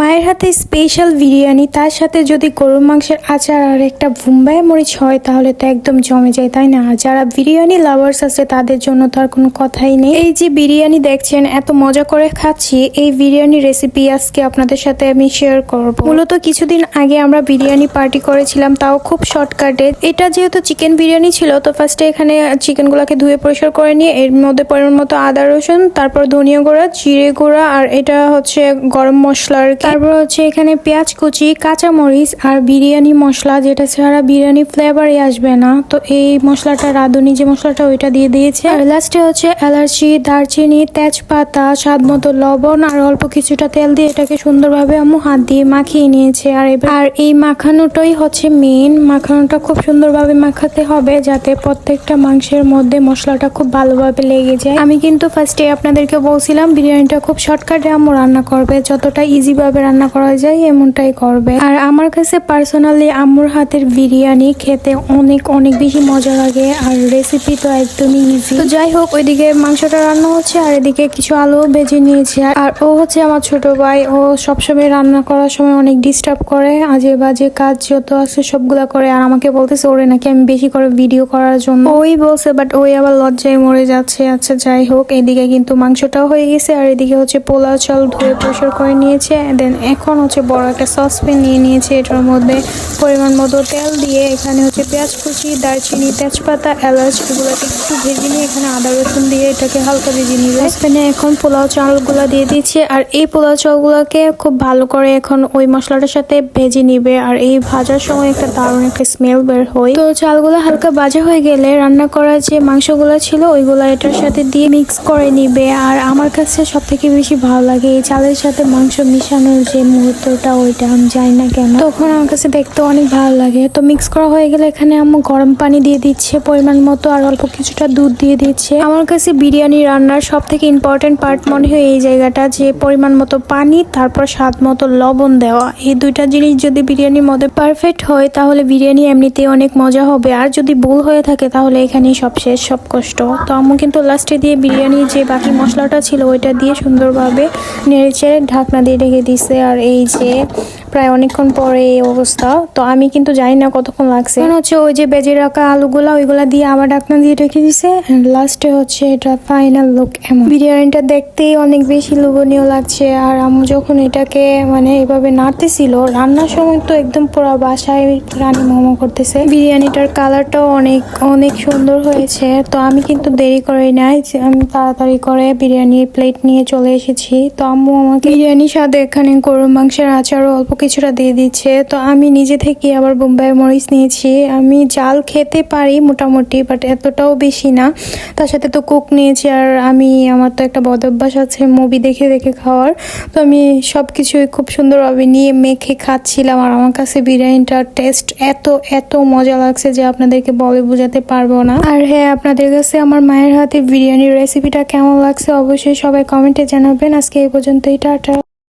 মায়ের হাতে স্পেশাল বিরিয়ানি, তার সাথে যদি গরুর মাংসের আচার আর একটা বুম্বাই মরিচ হয়, তাহলে তো একদম জমে যায়, তাই না? যারা বিরিয়ানি লাভার্স আছে, তাদের জন্য তো আর কোনো কথাই নেই। এই যে বিরিয়ানি দেখছেন, এত মজা করে খাচ্ছি, এই বিরিয়ানি রেসিপি আজকে আপনাদের সাথে আমি শেয়ার করব। মূলত কিছুদিন আগে আমরা বিরিয়ানি পার্টি করেছিলাম, তাও খুব শর্টকাটে এটা যেহেতু চিকেন বিরিয়ানি ছিল, তো ফার্স্টে এখানে চিকেনগুলোকে ধুয়ে পরিষ্কার করে নিয়ে, এর মধ্যে পরিমাণ মতো আদা রসুন, তারপর ধনিয়া গুঁড়া, জিরে গুঁড়া, আর এটা হচ্ছে গরম মশলা আর কি। তারপর হচ্ছে এখানে পেঁয়াজ কুচি কাঁচা মরিচ আর বিরিয়ানি মশলা, যেটা ছাড়া বিরিয়ানি ফ্লেভারই আসবে না। তো এই মশলাটা, রাঁধুনি যে মশলাটা, ওইটা দিয়ে দিয়েছে। আর লাস্টে হচ্ছে এলাচি, দারচিনি, তেজপাতা, স্বাদ মতো লবণ আর অল্প কিছুটা তেল দিয়ে এটাকে সুন্দরভাবে আমু হাত দিয়ে মাখিয়ে নিয়েছে। আর আর এই মাখানোটাই হচ্ছে মেন মাখানোটা খুব সুন্দরভাবে মাখাতে হবে যাতে প্রত্যেকটা মাংসের মধ্যে মশলাটা খুব ভালোভাবে লেগে যায়। আমি কিন্তু ফার্স্টে আপনাদেরকে বলছিলাম, বিরিয়ানিটা খুব শর্টকাটে আম্মু রান্না করবে। যতটা ইজি ভাবে রান্না করা যায় এমনটাই করবে। আর আমার কাছে পার্সোনালি আম্মুর হাতের বিরিয়ানি খেতে অনেক অনেক বেশি মজা লাগে আর রেসিপি তো একদমই ইজি তো যাই হোক, ওইদিকে মাংসটা রান্না হচ্ছে আর এদিকে কিছু আলু ভেজে নিয়েছি। আর- ও হচ্ছে আমার ছোট ভাই, ও সবসময় রান্না করার সময় অনেক ডিস্টার্ব করে, আজে বাজে কাজ যত আছে সবগুলা করে। আর আমাকে বলতেছে, ওরে নাকি আমি বেশি করে ভিডিও করার জন্য। ওই বলছে বাট ওই আবার লজ্জায় মরে যাচ্ছে। আচ্ছা যাই হোক, এদিকে কিন্তু মাংসটাও হয়ে গেছে। আর এদিকে হচ্ছে পোলাও চাল ধুয়ে পরিষ্কার করে নিয়েছে। দেন। এখন হচ্ছে বড় একটা সসপ্যান নিয়ে নিয়েছে, এটার মধ্যে পরিমাণ মতো তেল দিয়ে। এখানে হচ্ছে পেঁয়াজ কুচি, দারচিনি, তেজপাতা, এলাচ, এগুলোকে একটু ভেজে নিয়ে এখানে আদা, রসুন দিয়ে এটাকে হালকা ভেজে নিবে। সসপ্যানে এখন পোলাও চালগুলো দিয়ে দিচ্ছে, আর এই পোলাও চালগুলোকে খুব ভালো করে এখন ওই মশলাটার সাথে ভেজে নিবে, আর এই ভাজার সময় একটা দারুণ একটা স্মেল বের হয়। তো চালগুলো হালকা ভাজা হয়ে গেলে রান্না করা যে মাংসগুলো ছিল, ওইগুলো এটার সাথে দিয়ে মিক্স করে নিবে। আর আমার কাছে সব থেকে বেশি ভালো লাগে এই চালের সাথে মাংস মিশানোর যে মুহূর্তটা, ওইটা আমি জানি না কেন। তখন আমার কাছে দেখতে অনেক ভালো লাগে। তো মিক্স করা হয়ে গেলে এখানে আমি গরম পানি দিয়ে দিচ্ছে, পরিমাণ মতো আর অল্প কিছুটা দুধ দিয়ে দিচ্ছে। আমার কাছে বিরিয়ানি রান্নার সব থেকে ইম্পর্টেন্ট পার্ট মনে হয় এই জায়গাটা, যে পরিমাণ মতো পানি, তারপর স্বাদ মতো লবণ দেওয়া। এই দুইটা জিনিস যদি বিরিয়ানির মধ্যে পারফেক্ট হয়, তাহলে বিরিয়ানি এমনিতে অনেক মজা হবে। আর যদি ভুল হয়ে থাকে, তাহলে এখানেই সব শেষ, সব কষ্ট। তো আমি কিন্তু লাস্টে দিয়ে বিরিয়ানি যে বাকি মশলাটা ছিল, ওইটা দিয়ে সুন্দরভাবে নেড়েচেড়ে ঢাকনা দিয়ে রেখে দিছে আর এই যে প্রায় অনেকক্ষণ পরে এই অবস্থা। তো আমি কিন্তু জানি না কতক্ষণ লাগছে। কারণ হচ্ছে ওই যে বেজে রাখা আলুগুলা ওইগুলা দিয়ে আবার ঢাকনা দিয়ে রেখে দিছে। লাস্টে হচ্ছে এটা ফাইনাল লুক এমন। বিরিয়ানিটা দেখতেই অনেক বেশি লোভনীয় লাগছে। আর আম্মু যখন এটাকে মানে এভাবে নাড়তেছিল রান্নার সময় তো একদম পুরো বাসায় রানী মোমো করতেছে। বিরিয়ানিটার কালারটাও অনেক অনেক সুন্দর হয়েছে। তো আমি কিন্তু দেরি করে নাই যে আমি তাড়াতাড়ি করে বিরিয়ানি প্লেট নিয়ে চলে এসেছি। তো আম্মু আমাকে বিরিয়ানির সাথে এখানে গরুর মাংসের আচারও অল্প কিছুটা দিয়ে দিচ্ছে। তো আমি নিজে থেকে আবার বোম্বাই মরিচ নিয়েছি। আমি জাল খেতে পারি মোটামুটি বাট এতটাও বেশি না। তার সাথে তো কুক নিয়েছি আর আমি, আমার তো একটা বদ অভ্যাস আছে মুভি দেখে দেখে খাওয়ার। তো আমি সব কিছুই খুব সুন্দরভাবে নিয়ে মেখে খাচ্ছিলাম আর আমার কাছে বিরিয়ানিটার টেস্ট এত এত মজা লাগছে যে আপনাদেরকে বলে বোঝাতে পারব না। আর হ্যাঁ আপনাদের কাছে আমার মায়ের হাতে বিরিয়ানির রেসিপিটা কেমন লাগছে অবশ্যই সবাই কমেন্টে জানাবেন। আজকে এই পর্যন্তই, টাটা।